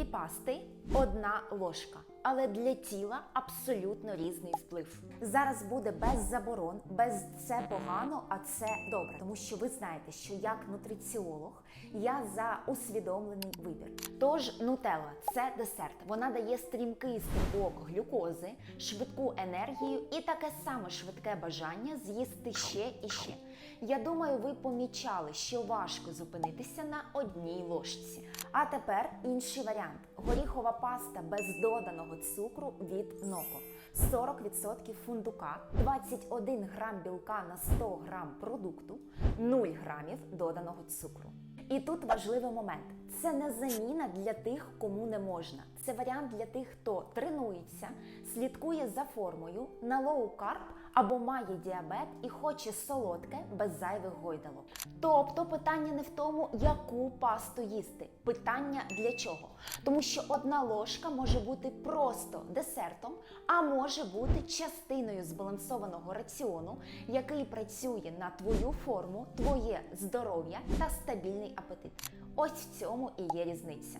Дві пасти, одна ложка. Але для тіла абсолютно різний вплив. Зараз буде без заборон, без це погано, а це добре. Тому що ви знаєте, що як нутриціолог я за усвідомлений вибір. Тож нутелла це десерт. Вона дає стрімкий стрибок глюкози, швидку енергію і таке саме швидке бажання з'їсти ще і ще. Я думаю, ви помічали, що важко зупинитися на одній ложці. А тепер інший варіант: горіхова паста без доданого цукру від Ноко. 40% фундука, 21 грам білка на 100 грам продукту, 0 грамів доданого цукру. І тут важливий момент: це не заміна для тих, кому не можна. Це варіант для тих, хто тренується, слідкує за формою на лоу-карб або має діабет і хоче солодке без зайвих гойдалок. Тобто питання не в тому, яку пасту їсти, питання для чого. Тому що одна ложка може бути просто десертом, а може бути частиною збалансованого раціону, який працює на твою форму, твоє здоров'я та стабільний апетит. Ось в цьому і є різниця.